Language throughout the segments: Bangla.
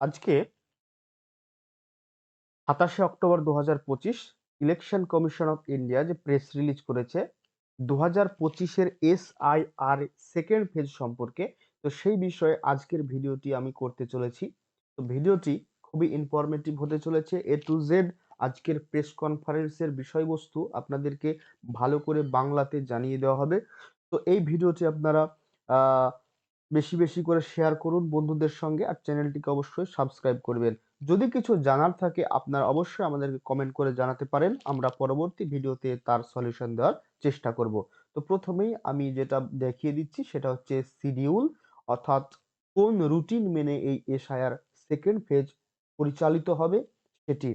আজকে সাতাশে অক্টোবর দু হাজার পঁচিশ ইলেকশন কমিশন অফ ইন্ডিয়া যে প্রেস রিলিজ করেছে দু হাজার পঁচিশের S I R second phase সম্পর্কে, তো সেই বিষয়ে আজকের ভিডিওটি আমি করতে চলেছি। তো ভিডিওটি খুবই ইনফরমেটিভ হতে চলেছে। এ টু জেড আজকের প্রেস কনফারেন্সের বিষয়বস্তু আপনাদেরকে ভালো করে বাংলাতে জানিয়ে দেওয়া হবে। তো এই ভিডিওটি আপনারা বেশি বেশি করে শেয়ার করুন বন্ধুদের সঙ্গে আর চ্যানেলটিকে অবশ্যই সাবস্ক্রাইব করবেন। যদি কিছু জানার থাকে, আপনারা অবশ্যই আমাদেরকে কমেন্ট করে জানাতে পারেন। আমরা পরবর্তী ভিডিওতে তার সলিউশন দেওয়ার চেষ্টা করব। তো প্রথমেই আমি যেটা দেখিয়ে দিচ্ছি, সেটা হচ্ছে শিডিউল অর্থাৎ কোন রুটিন মেনে এই এসআইআর সেকেন্ড ফেজ পরিচালিত হবে সেটি।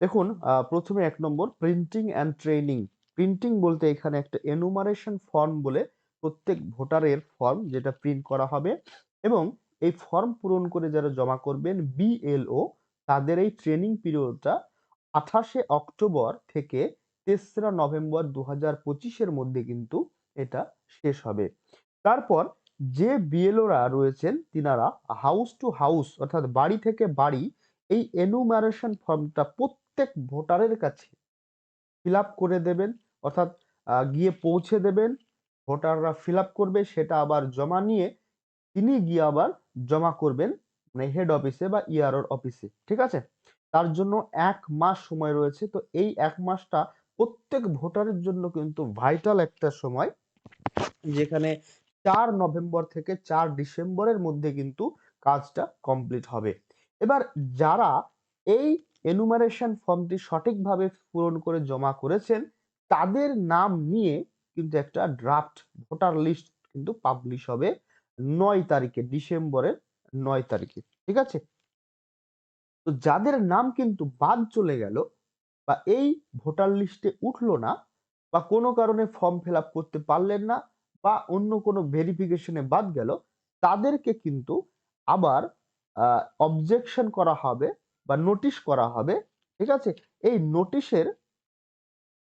দেখুন প্রথমে এক নম্বর প্রিন্টিং অ্যান্ড ট্রেনিং প্রিন্টিং বলতে এখানে একটা এনুমারেশন ফর্ম বলে প্রত্যেক ভোটারের ফর্ম যেটা প্রিন্ট করা হবে এবং এই ফর্ম পূরণ করে যারা জমা করবেন বিএলও তাদের এই ট্রেনিং পিরিয়ডটা আঠাশে অক্টোবর থেকে তেসরা নভেম্বর দু হাজার পঁচিশের মধ্যে কিন্তু এটা শেষ হবে। তারপর যে বিএলওরা রয়েছেন, তিনারা হাউস টু হাউস অর্থাৎ বাড়ি থেকে বাড়ি এই এনুমারেশন ফর্মটা প্রত্যেক ভোটারের কাছে ফিল করে দেবেন, অর্থাৎ গিয়ে পৌঁছে দেবেন। ভোটাররা ফিল করবে, সেটা আবার জমা নিয়ে তিনি গিয়ে আবার জমা করবেন মানে হেড অফিসে বা ইআরওর অফিসে ঠিক আছে? তার জন্য এক মাস সময় রয়েছে, তো এই এক মাসটা প্রত্যেক ভোটারের জন্য কিন্তু ভাইটাল একটা সময়, যেখানে চার নভেম্বর থেকে চার ডিসেম্বরের মধ্যে কিন্তু কাজটা কমপ্লিট হবে। এবার যারা এই এনুমারেশন ফর্মটি সঠিকভাবে পূরণ করে জমা করেছেন, তাদের নাম নিয়ে কিন্তু একটা ড্রাফট ভোটার লিস্ট কিন্তু পাবলিশ হবে নয় তারিখে, ডিসেম্বরের নয় তারিখে, ঠিক আছে? তো যাদের নাম কিন্তু বাদ চলে গেল বা এই ভোটার লিস্টে উঠল না বা কোনো কারণে ফর্ম ফিল করতে পারলেন না বা অন্য কোনো ভেরিফিকেশনে বাদ গেল, তাদেরকে কিন্তু আবার অবজেকশন করা হবে বা নোটিশ করা হবে, ঠিক আছে? এই নোটিশের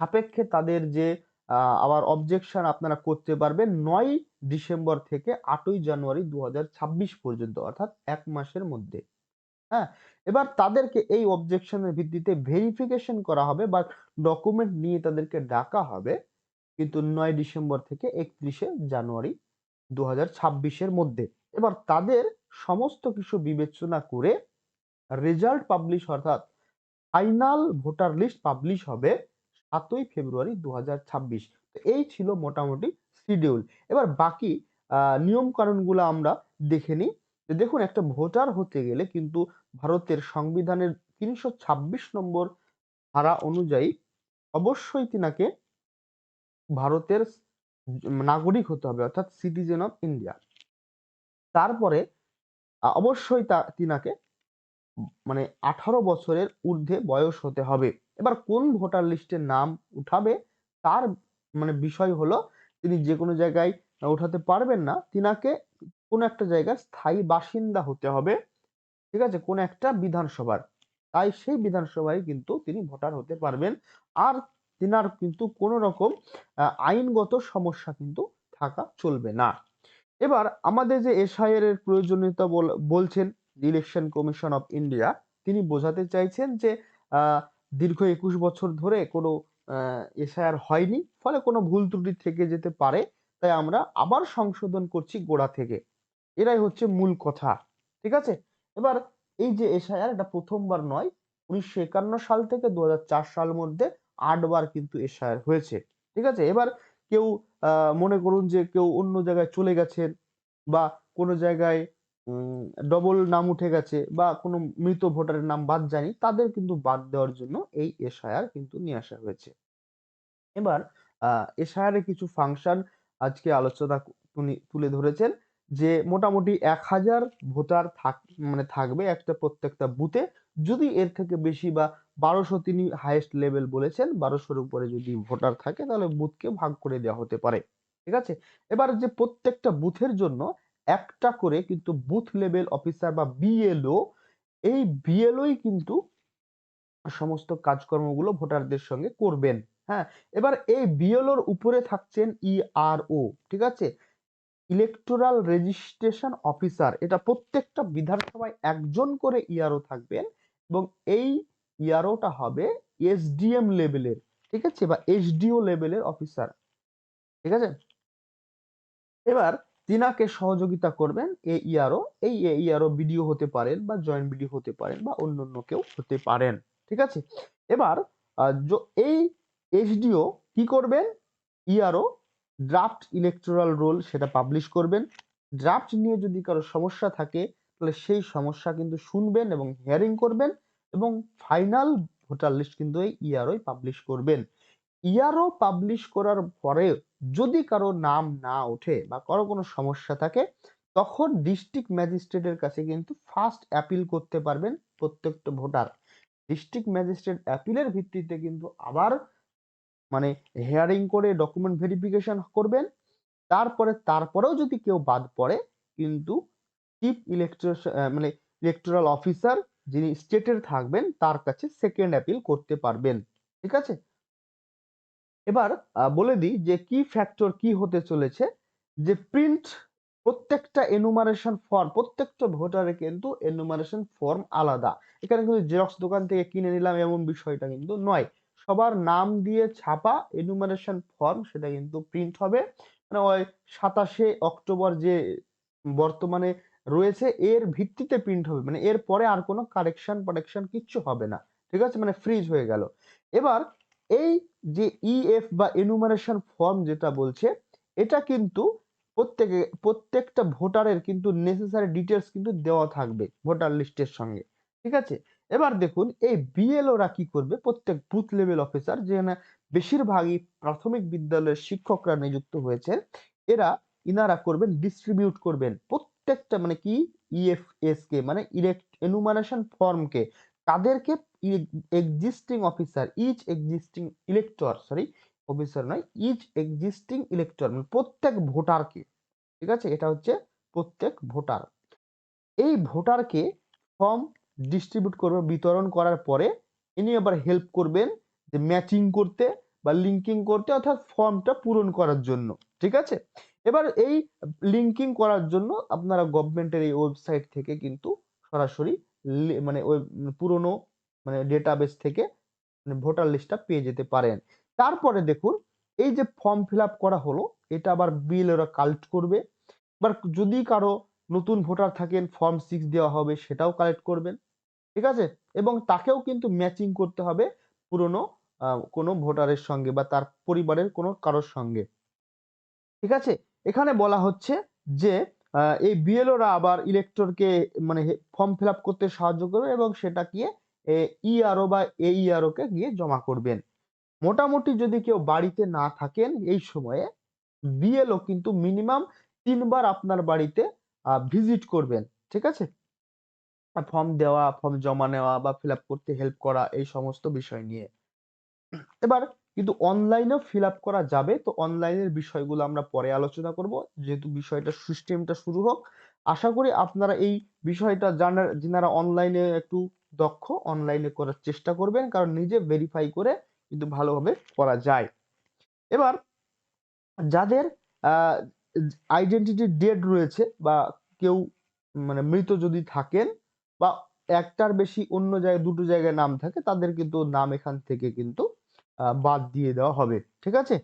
সাপেক্ষে তাদের যে আবার অবজেকশন আপনারা করতে পারবেন নয় ডিসেম্বর থেকে আটই জানুয়ারি দু হাজার ছাব্বিশ পর্যন্ত, অর্থাৎ এক মাসের মধ্যে। হ্যাঁ এবার তাদেরকে এই অবজেকশনের ভিত্তিতে ভেরিফিকেশন করা হবে বা ডকুমেন্ট নিয়ে তাদেরকে ডাকা হবে কিন্তু নয় ডিসেম্বর থেকে একত্রিশে জানুয়ারি দু এর মধ্যে। এবার তাদের সমস্ত কিছু বিবেচনা করে রেজাল্ট পাবলিশ অর্থাৎ ফাইনাল ভোটার লিস্ট পাবলিশ হবে। সাতই ফেব্রুয়ারি দু এই ছিল মোটামুটি শিডিউল এবার বাকি নিয়ম কানুনগুলো আমরা দেখে নিই। দেখুন, একটা ভোটার হতে গেলে কিন্তু ভারতের সংবিধানের তিনশো ছাব্বিশ নম্বর ধারা অনুযায়ী অবশ্যই তিনাকে ভারতের নাগরিক হতে হবে, অর্থাৎ সিটিজেন অফ ইন্ডিয়া তারপরে অবশ্যই তা, তিনাকে মানে আঠারো বছরের ঊর্ধ্বে বয়স হতে হবে। এবার কোন ভোটার লিস্টে নাম উঠাবে তার মানে বিষয় হলো তিনি যে কোনো জায়গায় উঠাতে পারবেন না, তিনাকে কোনো একটা জায়গায় স্থায়ী বাসিন্দা হতে হবে, ঠিক আছে? কোন একটা বিধানসভার। তাই সেই বিধানসভায় কিন্তু তিনি ভোটার হতে পারবেন। আর তিনার কিন্তু কোনো রকম আইনগত সমস্যা কিন্তু থাকা চলবে না। এবার আমাদের যে এসআইআর এর প্রয়োজনীয়তা বলছেন, ইলেকশন কমিশন অফ ইন্ডিয়া, তিনি বোঝাতে চাইছেন যে দীর্ঘ একুশ বছর ধরে কোনো এসআইআর হয়নি, ফলে কোনো ভুল ত্রুটি থেকে যেতে পারে, তাই আমরা আবার সংশোধন করছি গোড়া থেকে। এরাই হচ্ছে মূল কথা, ঠিক আছে? এবার এই যে এসআইআর এটা প্রথমবার নয় উনিশশো একান্ন সাল থেকে দু সালের মধ্যে আটবার কিন্তু এসআইআর হয়েছে, ঠিক আছে? এবার কেউ মনে করুন যে কেউ অন্য জায়গায় চলে গেছেন বা কোনো জায়গায় ডবল নাম উঠে গেছে বা কোনো মৃত ভোটারের নাম বাদ যায়নি, তাদের কিন্তু বাদ দেওয়ার জন্য এই এসআইআর কিন্তু নিয়ে আসা হয়েছে। এবার এসআইআর এর কিছু ফাংশন আজকে আলোচনা তুলে ধরেছেন যে মোটামুটি এক হাজার ভোটার থাক মানে থাকবে একটা প্রত্যেকটা বুথে। যদি এর থেকে বেশি বা বারোশো তিনি হাইয়েস্ট লেভেল বলেছেন, বারোশোর উপরে যদি ভোটার থাকে তাহলে বুথকে ভাগ করে দেওয়া হতে পারে। ঠিক আছে? এবার যে প্রত্যেকটা বুথের জন্য একটা করে কিন্তু বুথ লেভেল অফিসার বা বিএলও এই বিএলওই কিন্তু সমস্ত কাজকর্মগুলো ভোটারদের সঙ্গে করবেন। হ্যাঁ এবার এই বিএলওর উপরে থাকছেন ইআরও ঠিক আছে? ইলেকটোরাল রেজিস্ট্রেশন অফিসার এটা প্রত্যেকটা বিধানসভায় একজন করে ইয়ারও থাকবেন এবং এই ইয়ারওটা হবে এসডিএম লেভেলের ঠিক আছে? বা এসডিও লেভেলের অফিসার ঠিক আছে? এবার তিনাকে সহযোগিতা করবেন এ ইয়ারও এই এ ইয়ারও বিডিও হতে পারেন বা জয়েন্ট বিডিও হতে পারেন বা অন্য অন্য কেউ হতে পারেন, ঠিক আছে? এবার এই এসডিও কি করবেন? ইয়ারও ড্রাফট ইলেকট্রাল রোল সেটা পাবলিশ করবেন। ড্রাফট নিয়ে যদি কারও সমস্যা থাকে, তাহলে সেই সমস্যা কিন্তু শুনবেন এবং হিয়ারিং করবেন এবং ফাইনাল ভোটার লিস্ট কিন্তু এই ইয়ারওই পাবলিশ করবেন। ইয়ারও পাবলিশ করার পরে যদি কারও নাম না ওঠে বা কারও কোনো সমস্যা থাকে, তখন ডিস্ট্রিক্ট ম্যাজিস্ট্রেটের কাছে কিন্তু ফার্স্ট অ্যাপিল করতে পারবেন প্রত্যেকটা ভোটার। ডিস্ট্রিক্ট ম্যাজিস্ট্রেট অ্যাপিলের ভিত্তিতে কিন্তু আবার মানে হেয়ারিং করে ডকুমেন্ট ভেরিফিকেশন করবেন। তারপরে, তারপরেও যদি কেউ বাদ পড়ে, কিন্তু চিফ ইলেকট্র মানে ইলেকটোরাল অফিসার যিনি স্টেটের থাকবেন, তার কাছে সেকেন্ড অ্যাপিল করতে পারবেন। ঠিক আছে? এবার বলে দিই যে কি ফ্যাক্টর কি হতে চলেছে, যে প্রিন্ট প্রত্যেকটা এনুমারেশন ফর্ম প্রত্যেকটা ভোটারে কিন্তু এনুমারেশন ফর্ম আলাদা। এখানে কিন্তু জেরক্স দোকান থেকে কিনে নিলাম এমন বিষয়টা কিন্তু নয়। সবার নাম দিয়ে ছাপা এনুমারেশন ফর্ম সেটা কিন্তু প্রিন্ট হবে। মানে ওই সাতাশে অক্টোবর যে বর্তমানে রয়েছে, এর ভিত্তিতে প্রিন্ট হবে। মানে এর পরে আর কোনো কারেকশন পারেকশন কিচ্ছু হবে না। ঠিক আছে? মানে ফ্রিজ হয়ে গেল। এবার এই যে ইএফ বা এনুমারেশন ফর্ম যেটা বলছে, এটা কিন্তু প্রত্যেকে, প্রত্যেকটা ভোটারের কিন্তু নেসেসারি ডিটেলস কিন্তু দেওয়া থাকবে ভোটার লিস্টের সঙ্গে। ঠিক আছে? এবার দেখুন, এই বিএলওরা কি করবে? প্রত্যেক বুথ লেভেল অফিসার যেখানে বেশিরভাগই প্রাথমিক বিদ্যালয়ের শিক্ষকরা নিযুক্ত হয়েছে এরা ইনারা করবেন ডিস্ট্রিবিউট করবেন প্রত্যেকটা মানে কি? ইএফএস কে মানে ইলেক্ট এনুমারেশন ফর্মকে তাদেরকে existing officer each existing elector sorry officer নয় ইচ এক্সিস্টিং ইলেক্টর মানে প্রত্যেক ভোটারকে, ঠিক আছে? এটা হচ্ছে প্রত্যেক ভোটার। এই ভোটারকে ফর্ম ডিস্ট্রিবিউট করবে বিতরণ করার পরে ইনি আবার হেল্প করবেন যে ম্যাচিং করতে বা লিঙ্কিং করতে, অর্থাৎ ফর্মটা পূরণ করার জন্য, ঠিক আছে? এবার এই লিঙ্কিং করার জন্য আপনারা গভর্নমেন্টের এই ওয়েবসাইট থেকে কিন্তু সরাসরি মানে ওই পুরনো মানে ডেটাবেস থেকে মানে ভোটার লিস্টটা পেয়ে যেতে পারেন। তারপরে দেখুন, এই যে ফর্ম ফিল করা হলো, এটা আবার বিল ওরা কালেক্ট করবে। এবার যদি কারও নতুন ভোটার থাকেন ফর্ম সিক্স দেওয়া হবে, সেটাও কালেক্ট করবেন। ঠিক আছে? এবং তাকেও কিন্তু ম্যাচিং করতে হবে পুরনো কোনো ভোটারের সঙ্গে বা তার পরিবারের কোনো কারোর সঙ্গে। ঠিক আছে? এখানে বলা হচ্ছে যে এই বিএলওরা আবার ইলেক্টরকে মানে ফর্ম ফিল করতে সাহায্য করবে এবং সেটা গিয়ে ইআরও বা এইআরও কে গিয়ে জমা করবেন। মোটামুটি যদি কেউ বাড়িতে না থাকেন এই সময়ে বিএলও কিন্তু মিনিমাম তিনবার আপনার বাড়িতে ভিজিট করবেন, ঠিক আছে? ফর্ম দেওয়া ফর্ম জমা নেওয়া বা ফিল করতে হেল্প করা এই সমস্ত বিষয় নিয়ে। এবার কিন্তু অনলাইনেও ফিল করা যাবে, তো অনলাইনের বিষয়গুলো আমরা পরে আলোচনা করব। যেহেতু বিষয়টা সিস্টেমটা শুরু হোক, আশা করি আপনারা এই বিষয়টা জানার যিনারা অনলাইনে একটু দক্ষ অনলাইনে করার চেষ্টা করবেন কারণ নিজে ভেরিফাই করে কিন্তু ভালোভাবে করা যায়। এবার যাদের আইডেন্টিটি ডেড রয়েছে বা কেউ মানে মৃত যদি থাকেন বা একটার বেশি অন্য জায়গায়, দুটো জায়গায় নাম থাকে, তাদের কিন্তু নাম এখান থেকে কিন্তু বাদ দিয়ে দেওয়া হবে। ঠিক আছে?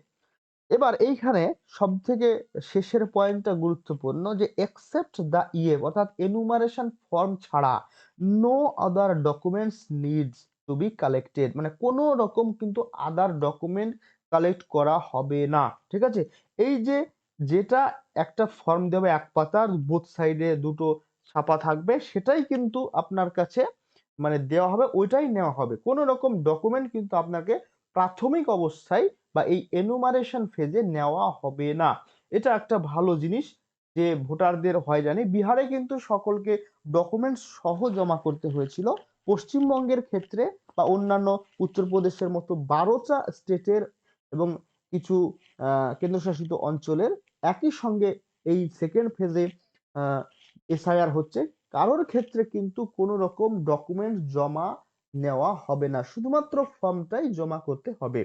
এবার এইখানে সব থেকে শেষের পয়েন্টটা গুরুত্বপূর্ণ যে একসেপ্ট দ্য ইএফ অর্থাৎ এনুমারেশন ফর্ম ছাড়া no other documents needs to be collected মানে কোনো রকম কিন্তু আদার ডকুমেন্ট কালেক্ট করা হবে না, ঠিক আছে? এই যে যেটা একটা ফর্ম দেবে এক পাতার বোথ সাইডে দুটো ছাপা থাকবে, সেটাই কিন্তু আপনার কাছে মানে দেওয়া হবে, ওইটাই নেওয়া হবে। কোনো রকম ডকুমেন্ট কিন্তু আপনাকে প্রাথমিক অবস্থায় বা এই এনুমারেশন ফেজে নেওয়া হবে না। এটা একটা ভালো জিনিস যে ভোটারদের হয় জানি বিহারে কিন্তু সকলকে ডকুমেন্টস সহ জমা করতে হয়েছিল। পশ্চিমবঙ্গের ক্ষেত্রে বা অন্যান্য উত্তরপ্রদেশের মতো বারোটা স্টেটের এবং কিছু কেন্দ্রশাসিত অঞ্চলের একই সঙ্গে এই সেকেন্ড ফেজে এসআইআর হচ্ছে। কারোর ক্ষেত্রে কিন্তু কোনো রকম ডকুমেন্ট জমা নেওয়া হবে না। শুধুমাত্র ফর্মটাই জমা করতে হবে।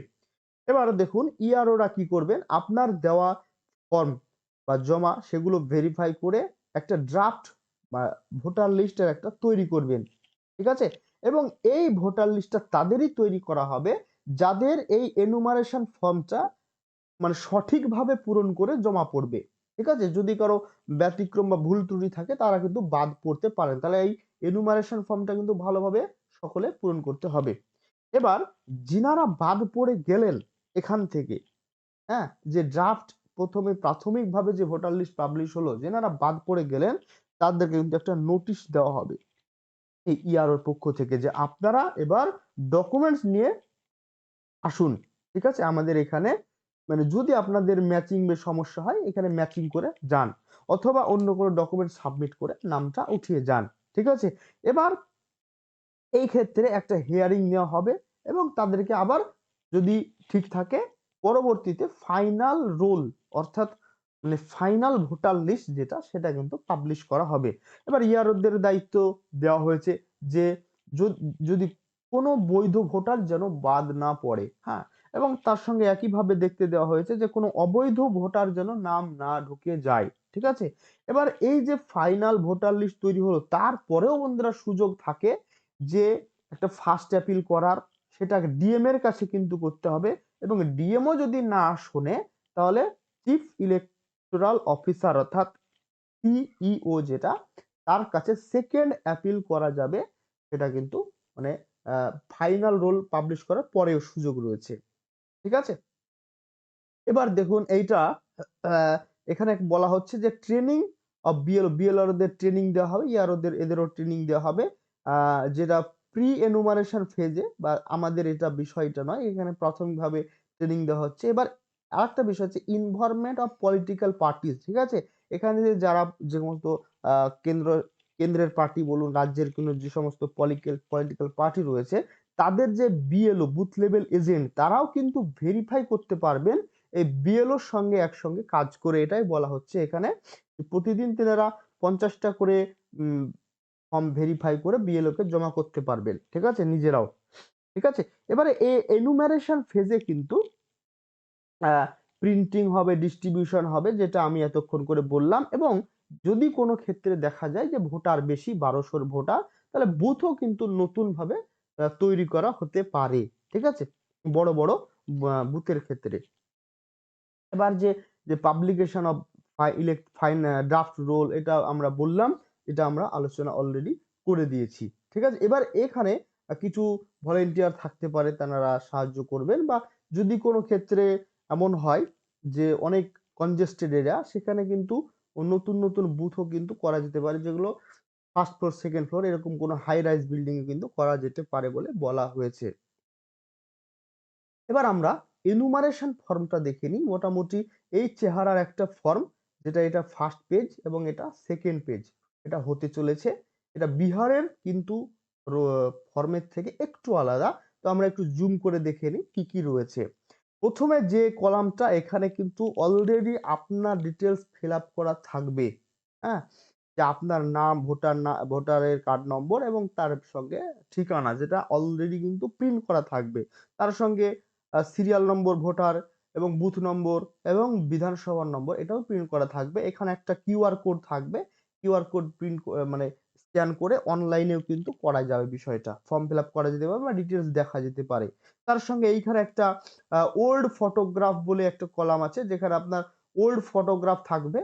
এবার দেখুন ইআরওরা কি করবেন? আপনার দেওয়া ফর্ম বা জমা সেগুলো ভেরিফাই করে একটা ড্রাফট বা ভোটার লিস্টের একটা তৈরি করবেন। ঠিক আছে? এবং এই ভোটার লিস্টটা তাদেরই তৈরি করা হবে যাদের এই এনুমারেশন ফর্মটা মানে সঠিকভাবে পূরণ করে জমা পড়বে। ঠিক আছে? যদি কারও ব্যতিক্রম বা ভুল ত্রুটি থাকে তারা কিন্তু বাদ পড়তে পারেন। তাহলে এই এনুমারেশন ফর্মটা কিন্তু ভালোভাবে সকলে পূরণ করতে হবে। এবার, যিনারা বাদ পড়ে গেলেন এখান থেকে হ্যাঁ? যে ড্রাফট প্রথমে প্রাথমিকভাবে যে ভোটার লিস্ট পাবলিশ হলো, যেনারা বাদ পড়ে গেলেন, তাদেরকে কিন্তু একটা নোটিশ দেওয়া হবে। এই ইআরওর পক্ষ থেকে যে আপনারা এবার ডকুমেন্টস নিয়ে আসুন, ঠিক আছে? আমাদের এখানে মানে যদি আপনাদের ম্যাচিং সমস্যা হয়, এখানে ম্যাচিং করে যান, অথবা অন্য কোনো ডকুমেন্ট সাবমিট করে নামটা উঠিয়ে যান, ঠিক আছে? এবার এই ক্ষেত্রে একটা হিয়ারিং নেওয়া হবে এবং তাদেরকে আবার যদি ঠিক থাকে, পরবর্তীতে ফাইনাল রোল অর্থাৎ মানে ফাইনাল ভোটার লিস্ট যেটা, সেটা কিন্তু পাবলিশ করা হবে। এবার ইয়ারদের দায়িত্ব দেওয়া হয়েছে যে, যদি কোনো বৈধ ভোটার যেন বাদ না পড়ে হ্যাঁ? এবং তার সঙ্গে একইভাবে দেখতে দেওয়া হয়েছে যে, কোনো অবৈধ ভোটার যেন নাম না ঢুকে যায়, ঠিক আছে? এবার এই যে ফাইনাল ভোটার লিস্ট তৈরি হলো, তারপরেও বন্ধুরা সুযোগ থাকে যে, একটা ফার্স্ট অ্যাপিল করার সেটা ডিএম এর কাছে কিন্তু করতে হবে এবং ডিএমও যদি না শোনে, তাহলে চিফ ইলেকটোরাল অফিসার অর্থাৎ সিইও যেটা, তার কাছে সেকেন্ড অ্যাপিল করা যাবে। সেটা কিন্তু মানে ফাইনাল রোল পাবলিশ করার পরেও সুযোগ রয়েছে। ঠিক আছে? এবার দেখুন এইটা এখানে বলা হচ্ছে যে ট্রেনিং অফ বিএল বিএলআরদের ট্রেনিং দেওয়া হবে ইয়ারোদের এদেরও ট্রেনিং দেওয়া হবে। যেটা প্রি এনুমারেশন ফেজে বা আমাদের এটা বিষয়টা নয়, এখানে প্রাথমিকভাবে ট্রেনিং দেওয়া হচ্ছে। এবার আরেকটা বিষয় হচ্ছে ইনভলভমেন্ট অফ পলিটিক্যাল পার্টিস ঠিক আছে? এখানে যারা যে সমস্ত কেন্দ্র, কেন্দ্রের পার্টি বলুন, রাজ্যের কোনো যে সমস্ত পলিটিক্যাল পলিটিক্যাল পার্টি রয়েছে, তাদের যে বিএলও বুথ লেভেল এজেন্ট তারাও কিন্তু ভেরিফাই করতে পারবেন এই বিএলওর সঙ্গে একসঙ্গে কাজ করে। এটাই বলা হচ্ছে এখানে। প্রতিদিন তেনারা পঞ্চাশটা করে ফর্ম ভেরিফাই করে বিএলও কে জমা করতে পারবেন। ঠিক আছে? নিজেরাও। ঠিক আছে? এবারে এই এনুমারেশন ফেজে কিন্তু প্রিন্টিং হবে ডিস্ট্রিবিউশন হবে, যেটা আমি এতক্ষণ করে বললাম। এবং যদি কোনো ক্ষেত্রে দেখা যায় যে ভোটার বেশি, বারোশোর ভোটার, তাহলে বুথও কিন্তু নতুন ভাবে তৈরি করা হতে পারে। ঠিক আছে? বড় বড় বুথের ক্ষেত্রে। এবার যে যে publication of elect fine draft roll এটা আমরা বললাম। এটা আমরা আলোচনা অলরেডি করে দিয়েছি। ঠিক আছে? এবার এখানে কিছু ভলেন্টিয়ার থাকতে পারে, তারা সাহায্য করবেন বা যদি কোনো ক্ষেত্রে এমন হয় যে অনেক কনজেস্টেড এরিয়া সেখানে কিন্তু নতুন নতুন বুথও কিন্তু করা যেতে পারে, যেগুলো ফার্স্ট ফ্লোর সেকেন্ড ফ্লোর এরকম কোনো হাই রাইজ বিল্ডিং এ কিন্তু করা যেতে পারে বলে বলা হয়েছে। এবার আমরা এনুমারেশন ফর্মটা দেখে নিই। মোটামুটি এই চেহারার একটা ফর্ম যেটা এটা ফার্স্ট পেজ এবং এটা সেকেন্ড পেজ এটা হতে চলেছে। এটা বিহারের কিন্তু ফর্মের থেকে একটু আলাদা। তো আমরা একটু জুম করে দেখে নিই কি কি রয়েছে। প্রথমে যে কলামটা, এখানে কিন্তু অলরেডি আপনার ডিটেলস ফিল আপ করা থাকবে। হ্যাঁ? যে আপনার নাম, ভোটার না, ভোটারের কার্ড নম্বর এবং তার সঙ্গে ঠিকানা, যেটা অলরেডি কিন্তু প্রিন্ট করা থাকবে। তার সঙ্গে সিরিয়াল নম্বর ভোটার এবং বুথ নম্বর এবং বিধানসভার নম্বর এটাও প্রিন্ট করা থাকবে। এখানে একটা কিউআর কোড থাকবে। কিউআর কোড প্রিন্ট মানে স্ক্যান করে অনলাইনেও কিন্তু করা যাবে বিষয়টা। ফর্ম ফিল আপ করা যেতে পারে বা ডিটেলস দেখা যেতে পারে। তার সঙ্গে এইখানে একটা ওল্ড ফটোগ্রাফ বলে একটা কলাম আছে, যেখানে আপনার ওল্ড ফটোগ্রাফ থাকবে।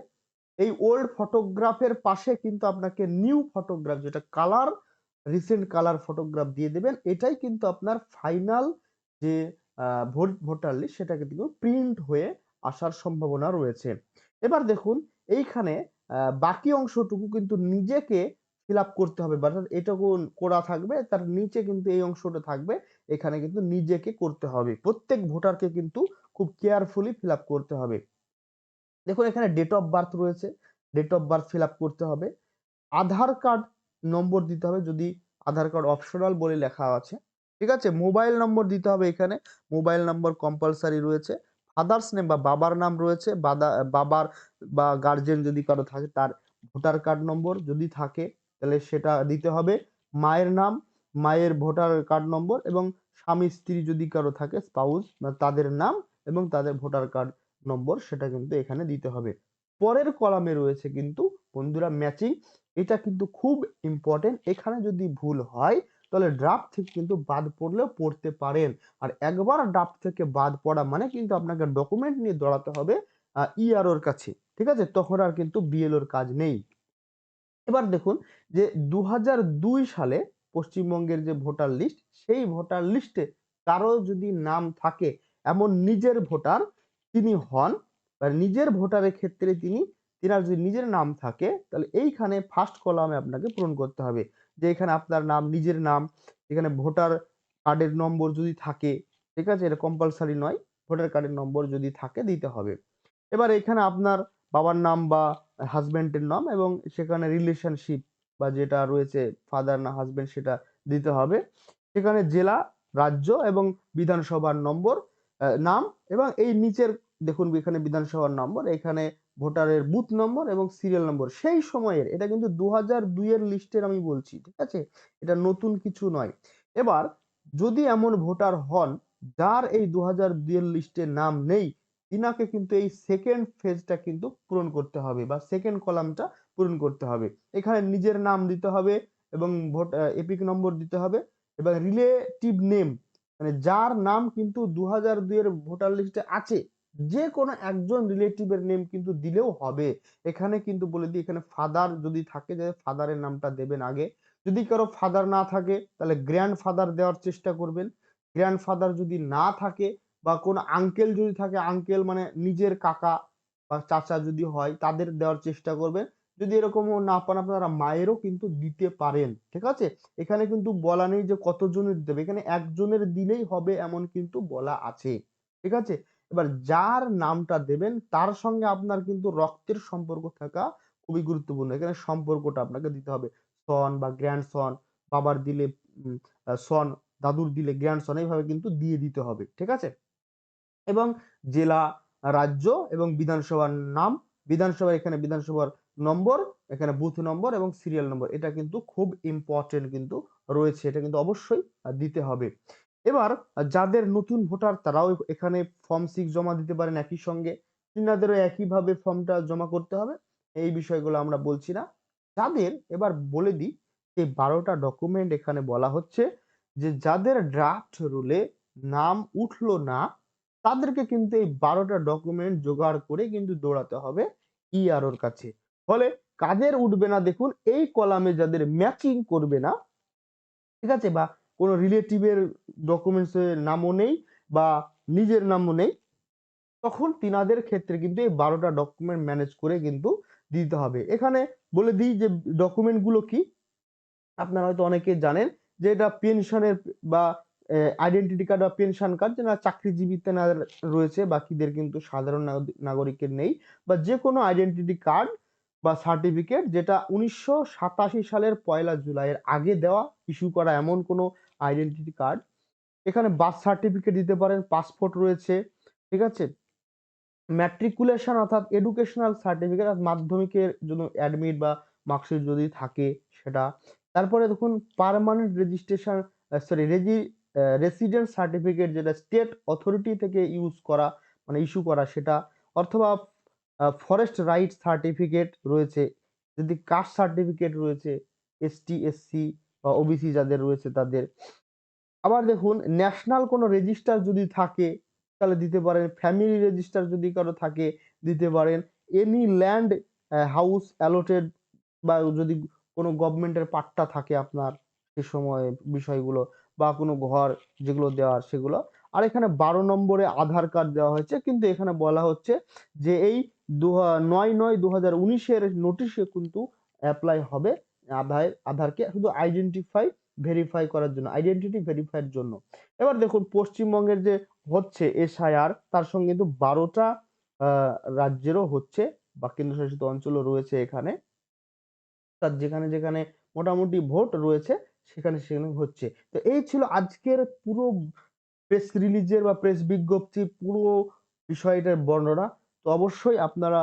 এই ওল্ড ফটোগ্রাফের পাশে কিন্তু আপনাকে নিউ ফটোগ্রাফ যেটা কালার রিসেন্ট কালার ফটোগ্রাফ দিয়ে দেবেন, এটাই কিন্তু আপনার ফাইনাল যে ভোট, ভোটার লিস্ট সেটা কিন্তু প্রিন্ট হয়ে আসার সম্ভাবনা রয়েছে। এবার দেখুন, এইখানে বাকি অংশটুকু কিন্তু নিজেকে ফিল আপ করতে হবে, অর্থাৎ এটুকু করা থাকবে, তার নিচে কিন্তু এই অংশটা থাকবে, এখানে কিন্তু নিজেকে করতে হবে। প্রত্যেক ভোটারকে কিন্তু খুব কেয়ারফুলি ফিল আপ করতে হবে। দেখুন, এখানে ডেট অফ বার্থ রয়েছে date of birth fill up করতে হবে। আধার কার্ড নম্বর দিতে হবে, যদি আধার কার্ড অপশনাল বলে লেখা আছে, ঠিক আছে? মোবাইল নম্বর দিতে হবে এখানে মোবাইল নম্বর কম্পালসারি রয়েছে। ফাদার্স নেম বা বাবার নাম রয়েছে বাবার বা গার্জেন যদি কারও থাকে, তার ভোটার কার্ড নম্বর যদি থাকে, তাহলে সেটা দিতে হবে। মায়ের নাম, মায়ের ভোটার কার্ড নম্বর এবং স্বামী, স্ত্রী যদি কারও থাকে স্পাউস তাদের নাম এবং তাদের ভোটার কার্ড নম্বর সেটা কিন্তু এখানে দিতে হবে। পরের কলামে রয়েছে কিন্তু বন্ধুরা ম্যাচিং এটা কিন্তু খুব ইম্পর্টেন্ট এখানে যদি ভুল হয় তাহলে ড্রাফট থেকে কিন্তু বাদ পড়লেও পড়তে পারেন। আর একবার ড্রাফট থেকে বাদ পড়া মানে কিন্তু আপনাকে ডকুমেন্ট নিয়ে দৌড়াতে হবে ইআরওর কাছে। ঠিক আছে? তখন আর কিন্তু বিএলওর কাজ নেই। এবার দেখুন যে দুহাজার দুই সালে পশ্চিমবঙ্গের যে ভোটার লিস্ট সেই ভোটার লিস্টে কারও যদি নাম থাকে, এমন নিজের ভোটার তিনি হন বা নিজের ভোটারের ক্ষেত্রে তিনি, তিনার যদি নিজের নাম থাকে, তাহলে এইখানে ফার্স্ট কলামে আপনাকে পূরণ করতে হবে। যে এখানে আপনার নাম, নিজের নাম, এখানে ভোটার কার্ডের নম্বর যদি থাকে, ঠিক আছে? এটা কম্পালসারি নয়, ভোটার কার্ডের নম্বর যদি থাকে, দিতে হবে। এবার এখানে আপনার বাবার নাম বা হাজব্যান্ডের নাম এবং সেখানে রিলেশনশিপ বা যেটা রয়েছে ফাদার না হাজব্যান্ড সেটা দিতে হবে। সেখানে জেলা, রাজ্য এবং বিধানসভার নম্বর নাম এবং এই নিচের, দেখুন এখানে বিধানসভার নম্বর, এখানে ভোটারের বুথ নম্বর এবং সিরিয়াল নম্বর সেই সময়ের, এটা কিন্তু দু হাজার দুইয়ের লিস্টের আমি বলছি, ঠিক আছে? এটা নতুন কিছু নয়। এবার, যদি এমন ভোটার হন, যার এই দু হাজার দুইয়ের লিস্টে নাম নেই, তিনাকে কিন্তু এই সেকেন্ড ফেজটা কিন্তু পূরণ করতে হবে বা সেকেন্ড কলামটা পূরণ করতে হবে। এখানে নিজের নাম দিতে হবে এবং ভোট এপিক নম্বর দিতে হবে এবং রিলেটিভ নেম মানে যার নাম কিন্তু দু হাজার দুইয়ের ভোটার লিস্টে আছে যে কোনো একজন রিলেটিভের নেম কিন্তু দিলেও হবে। এখানে কিন্তু বলে দিই, এখানে ফাদার যদি থাকে, যে ফাদারের নামটা দেবেন আগে। যদি কারও ফাদার না থাকে, তাহলে গ্র্যান্ড ফাদার দেওয়ার চেষ্টা করবেন। গ্র্যান্ড ফাদার যদি না থাকে বা কোনো আঙ্কেল যদি থাকে আঙ্কেল মানে নিজের কাকা বা চাচা যদি হয়, তাদের দেওয়ার চেষ্টা করবেন। যদি এরকমও না পান আপনারা মায়েরও কিন্তু দিতে পারেন, ঠিক আছে? এখানে কিন্তু বলা নেই যে কতজনের দেবে, এখানে একজনের দিলেই হবে এমন কিন্তু বলা আছে, ঠিক আছে? এবার যার নামটা দেবেন, তার সঙ্গে আপনার কিন্তু রক্তের সম্পর্ক থাকা খুবই গুরুত্বপূর্ণ। এখানে সম্পর্কটা আপনাকে দিতে হবে। সন বা গ্র্যান্ড সন বাবার দিলে সন দাদুর দিলে গ্র্যান্ড সন এইভাবে কিন্তু দিয়ে দিতে হবে, ঠিক আছে? এবং জেলা, রাজ্য এবং বিধানসভার নাম বিধানসভা এখানে বিধানসভার নম্বর, এখানে বুথ নম্বর এবং সিরিয়াল নম্বর। এটা কিন্তু খুব ইম্পর্টেন্ট কিন্তু রয়েছে, এটা কিন্তু অবশ্যই দিতে হবে। এবার যাদের নতুন ভোটার তারাও এখানে ফর্ম সিক্স জমা দিতে পারেন একই সঙ্গে। তিনাদেরও একইভাবে ফর্মটা জমা করতে হবে, এই বিষয়গুলো আমরা বলছি না। যাদের এবার বলে দিই যে, বারোটা ডকুমেন্ট এখানে বলা হচ্ছে যে, যাদের ড্রাফট রুলে নাম উঠল না, তাদেরকে কিন্তু এই বারোটা ডকুমেন্ট জোগাড় করে কিন্তু দৌড়াতে হবে ইআরওর কাছে। ফলে কাদের উঠবে না দেখুন, এই কলামে যাদের ম্যাচিং করবে না, ঠিক আছে, বা কোনো রিলেটিভের ডকুমেন্টসের নামও নেই বা নিজের নামও নেই, তখন তিনাদের ক্ষেত্রে কিন্তু এই বারোটা ডকুমেন্ট ম্যানেজ করে কিন্তু দিতে হবে। এখানে বলে দিই যে ডকুমেন্টগুলো কি? আপনারা হয়তো অনেকে জানেন যে এটা পেনশনের বা আইডেন্টিটি কার্ড বা পেনশন কার্ড যারা চাকরিজীবী রয়েছে, বাকিদের কিন্তু সাধারণ নাগরিকের নেই বা যে কোনো আইডেন্টিটি কার্ড বা সার্টিফিকেট যেটা উনিশশো সাতাশি সালের পয়লা জুলাইয়ের আগে দেওয়া ইস্যু করা এমন কোনো আইডেন্টিটি কার্ড এখানে বার্থ সার্টিফিকেট দিতে পারেন পাসপোর্ট রয়েছে, ঠিক আছে? ম্যাট্রিকুলেশন অর্থাৎ এডুকেশনাল সার্টিফিকেট মাধ্যমিকের জন্য অ্যাডমিট বা মার্কশিট যদি থাকে সেটা। তারপরে দেখুন permanent registration sorry regi resident certificate যেটা স্টেট অথরিটি থেকে ইউজ করা মানে ইস্যু করা সেটা। অথবা ফরেস্ট রাইট সার্টিফিকেট রয়েছে, যদি কাস্ট সার্টিফিকেট রয়েছে এসটি এসসি বা ওবিসি যাদের রয়েছে তাদের। আবার দেখুন ন্যাশনাল কোনো রেজিস্টার যদি থাকে, তাহলে দিতে পারেন। ফ্যামিলি রেজিস্টার যদি কারও থাকে, দিতে পারেন। এনি ল্যান্ড হাউস অ্যালোটেড বা যদি কোনো গভর্নমেন্টের পাট্টা থাকে আপনার, সে সময় বিষয়গুলো বা কোনো ঘর যেগুলো দেওয়ার সেগুলো। আর এখানে বারো নম্বরে আধার কার্ড দেওয়া হয়েছে, কিন্তু এখানে বলা হচ্ছে যে এই দু, নয় নয়, দু হাজার উনিশের নোটিশে কিন্তু অ্যাপ্লাই হবে। আধার, আধারকে শুধু আইডেন্টিফাই ভেরিফাই করার জন্য আইডেন্টিটি ভেরিফাইয়ের জন্য। এবার দেখুন, পশ্চিমবঙ্গের যে হচ্ছে এসআইআর তার সঙ্গে কিন্তু বারোটা রাজ্যেরও হচ্ছে বা কেন্দ্রশাসিত অঞ্চলও রয়েছে এখানে। তার যেখানে যেখানে মোটামুটি ভোট রয়েছে, সেখানে সেখানে হচ্ছে। তো এই ছিল আজকের পুরো প্রেস রিলিজের বা প্রেস বিজ্ঞপ্তির পুরো বিষয়টার বর্ণনা। তো অবশ্যই আপনারা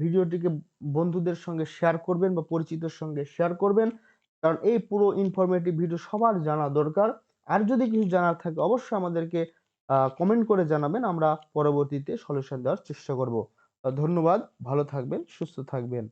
ভিডিওটিকে বন্ধুদের সঙ্গে শেয়ার করবেন বা পরিচিতর সঙ্গে শেয়ার করবেন। কারণ এই পুরো ইনফরমেটিভ ভিডিও সবার জানা দরকার। আর যদি কিছু জানার থাকে, অবশ্যই আমাদেরকে কমেন্ট করে জানাবেন। আমরা পরবর্তীতে সলিউশন দেওয়ার চেষ্টা করব। ধন্যবাদ, ভালো থাকবেন, সুস্থ থাকবেন।